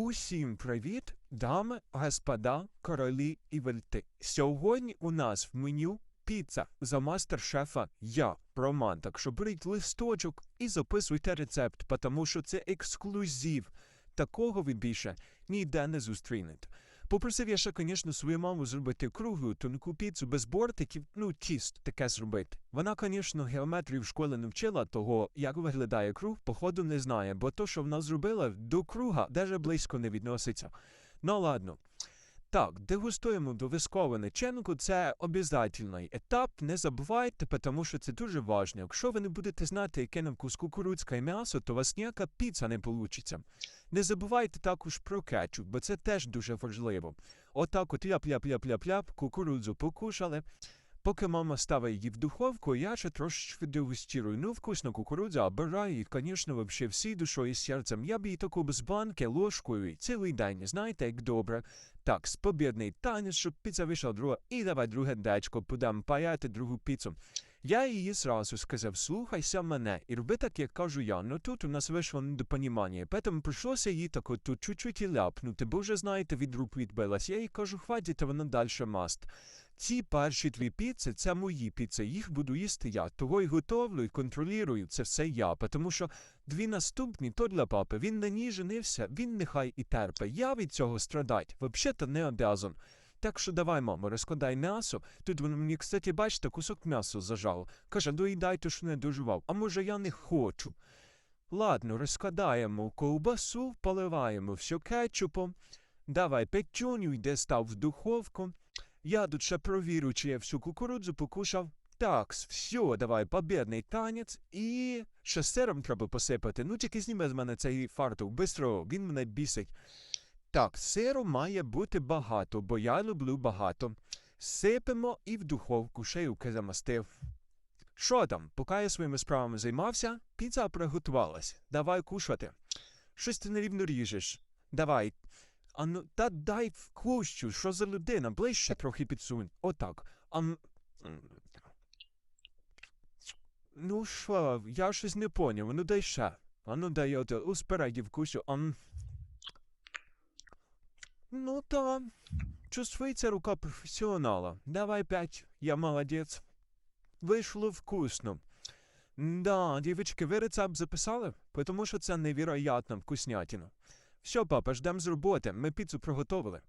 Усім привіт, дами, господа, королі і вельти. Сьогодні у нас в меню піца за мастер-шефа я, Роман. Так що беріть листочок і записуйте рецепт, тому що це ексклюзив. Такого ви більше ніде не зустрінете. Попросив я ще, звісно, свою маму зробити круглу тонку піцу без бортиків, ну, тіст таке зробити. Вона, звісно, геометрію в школі не вчила, того, як виглядає круг, походу не знає, бо то, що вона зробила, до круга даже близько не відноситься. Ну ладно. Так, дегустуємо довискову начинку, це обов'язковий етап, не забувайте, тому що це дуже важливо. Якщо ви не будете знати, яке на вкус кукурудзьке м'ясо, то у вас ніяка піца не вийде. Не забувайте також про кетчуп, бо це теж дуже важливо. Отак от ляп-ляп-ляп-ляп-ляп, кукурудзу покушали. Поки мама ставить її в духовку, я ще трошечки дегустирую. Ну, вкусна кукурудза, обираю їх, звісно, всі душою і серцем. Я б її таку без банки, ложкою, і цілий день, знаєте, як добре. Так, спобідний танець, щоб піца вийшла друга, і давай друге дечко, подам паяти другу піцу. Я її зразу сказав, слухайся мене, і роби так, як кажу я. Ну тут у нас вийшло недопонімання, тому прийшлося їй так от тут чуть-чуть і ляпнути, бо вже, знаєте, від рук відбилась. Я їй кажу, хватить, вона далі маст. Ці перші дві піци це мої піци, їх буду їсти я. Того й готовлю, і контролюю це все я, тому що дві наступні то для папи. Він на ній женився, він нехай і терпе. Я від цього страдать, взагалі-то не обязан. Так що давай, мамо, розкладай м'ясо. Тут мені, кстати, бачите, кусок м'яса зажало. Каже, доїдай, то що не доживав. А може я не хочу. Ладно, розкладаємо ковбасу, поливаємо все кетчупом. Давай печуню йде став в духовку. Я тут ще провірю, чи я всю кукурудзу покушав. Так, все, давай, побідний танець. І ще сиром треба посипати. Ну, тільки зніме з мене цей фартух, бистро, він мене бісить. Так, сиру має бути багато, бо я люблю багато. Сипемо і в духовку шиюки замастив. Що там, поки я своїми справами займався, піца приготувалась. Давай кушати. Щось ти нерівно ріжеш. Давай. А ну, та дай вкущу, що за людина, ближче трохи підсунь. Отак. Ам... Ну що, я щось не поняв, ну дай ще. А ну дай от, у спереді вкусю. Ам... Ну та, чувствується рука професіонала. Давай п'ять, я молодець. Вийшло вкусно. Да, дівчатки, ви рецепт записали? Тому що це невероятна вкуснятина. Все, папа, ждем з роботи, ми піцу приготовили.